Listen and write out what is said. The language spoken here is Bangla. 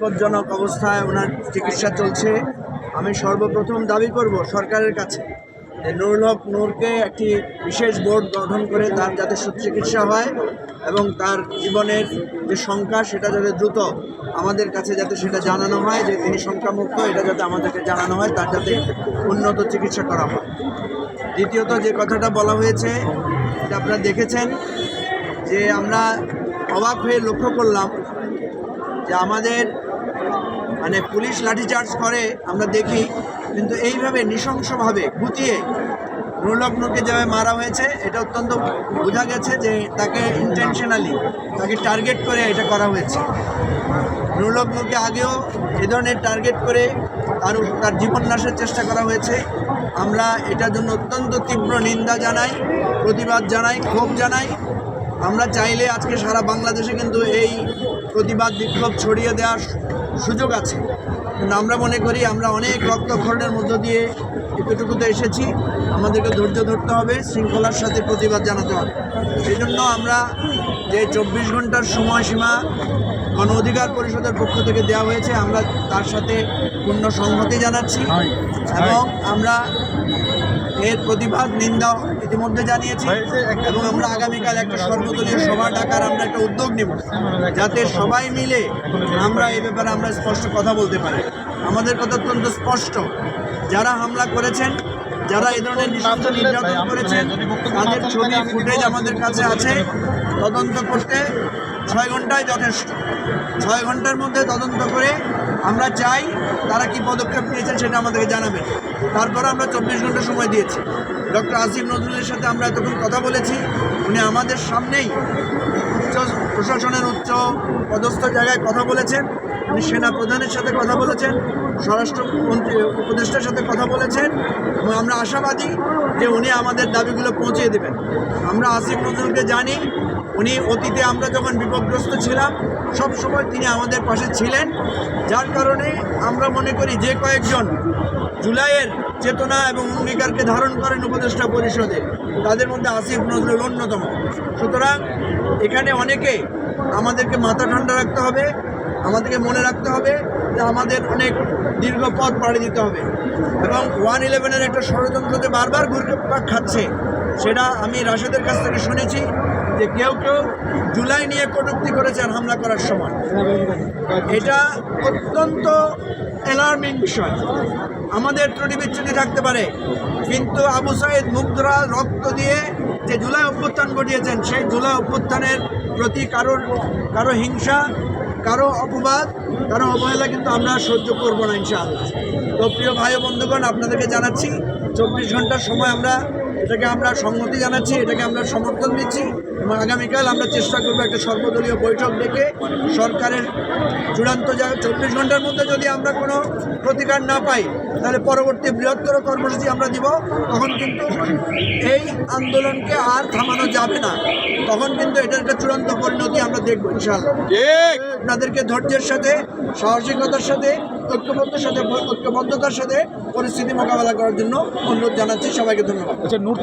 বিপজ্জনক অবস্থায় ওনার চিকিৎসা চলছে। আমি সর্বপ্রথম দাবি করব সরকারের কাছে যে নুরুল হক নূরকে একটি বিশেষ বোর্ড গঠন করে তার যাতে সুচিকিৎসা হয় এবং তার জীবনের যে সংখ্যা সেটা যাতে দ্রুত আমাদের কাছে যাতে সেটা জানানো হয়, যে তিনি সংখ্যামুক্ত এটা যাতে আমাদেরকে জানানো হয়, তার যাতে উন্নত চিকিৎসা করা হয়। দ্বিতীয়ত যে কথাটা বলা হয়েছে এটা আপনারা দেখেছেন, যে আমরা অবাক হয়ে লক্ষ্য করলাম যে আমাদের মানে পুলিশ লাঠিচার্জ করে, আমরা দেখি, কিন্তু এইভাবে নৃশংসভাবে গুটিয়ে নুরলগ্নকে যেভাবে মারা হয়েছে, এটা অত্যন্ত বোঝা গেছে যে তাকে ইন্টেনশনালি তাকে টার্গেট করে এটা করা হয়েছে। নুরলগ্নকে আগেও এ ধরনের টার্গেট করে তার তার জীবন নাশের চেষ্টা করা হয়েছে। আমরা এটার জন্য অত্যন্ত তীব্র নিন্দা জানাই, প্রতিবাদ জানাই, ক্ষোভ জানাই। আমরা চাইলে আজকে সারা বাংলাদেশে কিন্তু এই প্রতিবাদ বিক্ষোভ ছড়িয়ে দেওয়ার সুযোগ আছে। কিন্তু আমরা মনে করি আমরা অনেক রক্তক্ষরণের মধ্য দিয়ে এতটুকুতে এসেছি। আমাদেরকে ধৈর্য ধরতে হবে শৃঙ্খলার সাথে প্রতিবাদ জানাতে হবে। সেই জন্য আমরা যে চব্বিশ ঘণ্টার সময়সীমা গণ অধিকার পরিষদের পক্ষ থেকে দেওয়া হয়েছে আমরা তার সাথে পূর্ণ সংহতি জানাচ্ছি এবং আমরা এর প্রতিবাদ নিন্দা ইতিমধ্যে জানিয়েছি এবং আমরা আগামীকাল একটা সর্বদলীয় সভা ডাকার আমরা একটা উদ্যোগ নেব। যাতে সবাই মিলে আমরা এই ব্যাপারে আমরা স্পষ্ট কথা বলতে পারি। আমাদের কথা অত্যন্ত স্পষ্ট। যারা হামলা করেছেন যারা এই ধরনের নৃশংস নির্যাতন করেছেন তাদের ছবি ফুটেজ আমাদের কাছে আছে। তদন্ত করতে ছয় ঘন্টায় যথেষ্ট। ছয় ঘণ্টার মধ্যে তদন্ত করে আমরা চাই তারা কি পদক্ষেপ নিয়েছেন সেটা আমাদেরকে জানাবেন। তারপর আমরা চব্বিশ ঘণ্টা সময় দিয়েছি। ডক্টর আসিফ নজরুলের সাথে আমরা এতক্ষণ কথা বলেছি। উনি আমাদের সামনেই উচ্চ প্রশাসনের উচ্চ পদস্থ জায়গায় কথা বলেছেন। উনি সেনা প্রধানের সাথে কথা বলেছেন। স্বরাষ্ট্রমন্ত্রী উপদেষ্টার সাথে কথা বলেছেন এবং আমরা আশাবাদী যে উনি আমাদের দাবিগুলো পৌঁছে দেবেন। আমরা আসিফ নজরুলকে জানি, উনি অতীতে আমরা যখন বিপদগ্রস্ত ছিলাম, সব সময় তিনি আমাদের পাশে ছিলেন। যার কারণে আমরা মনে করি যে কয়েকজন জুলাইয়ের চেতনা এবং অঙ্গীকারকে ধারণ করেন উপদেষ্টা পরিষদে, তাদের মধ্যে আসিফ নজরুল অন্যতম। সুতরাং এখানে অনেকে আমাদেরকে মাথা ঠান্ডা রাখতে হবে। আমাদেরকে মনে রাখতে হবে যে আমাদের অনেক দীর্ঘ পথ পাড়ি দিতে হবে। এবং ওয়ান ইলেভেনের একটা ষড়যন্ত্র যে বারবার ঘুরপাক খাচ্ছে, সেটা আমি রাশেদের কাছ থেকে শুনেছি যে কেউ কেউ জুলাই নিয়ে কটূক্তি করেছেন হামলা করার সময়। এটা অত্যন্ত অ্যালার্মিং বিষয়। আমাদের ত্রুটি বিচ্ছুটি থাকতে পারে, কিন্তু আবু সাইদ মুগ্ধরা রক্ত দিয়ে যে জুলাই অভ্যুত্থান ঘটিয়েছেন, সেই জুলাই অভ্যুত্থানের প্রতি কারোর কারও হিংসা কারও অপবাদ, কারও অবহেলা কিন্তু আমরা সহ্য করব না ইনশাআল্লাহ। তো প্রিয় ভাই বন্ধুগণ, আপনাদেরকে জানাচ্ছি, চব্বিশ ঘণ্টার সময় আমরা এটাকে আমরা সম্মতি জানাচ্ছি, এটাকে আমরা সমর্থন দিচ্ছি। এবং আগামীকাল আমরা চেষ্টা করব একটা সর্বদলীয় বৈঠক ডেকে সরকারের চূড়ান্ত জায়গা চব্বিশ ঘণ্টার মধ্যে যদি আমরা কোনো প্রতিকার না পাই তাহলে পরবর্তী বৃহত্তর কর্মসূচি আমরা দিব। তখন কিন্তু এই আন্দোলনকে আর থামানো যাবে না। তখন কিন্তু এটার একটা চূড়ান্ত পরিণতি আমরা দেখব ইনশাআল্লাহ। আপনাদেরকে ধৈর্যের সাথে সাহসিকতার সাথে ঐক্যবদ্ধের সাথে ঐক্যবদ্ধতার সাথে পরিস্থিতি মোকাবেলা করার জন্য অনুরোধ জানাচ্ছি। সবাইকে ধন্যবাদ। আচ্ছা নূর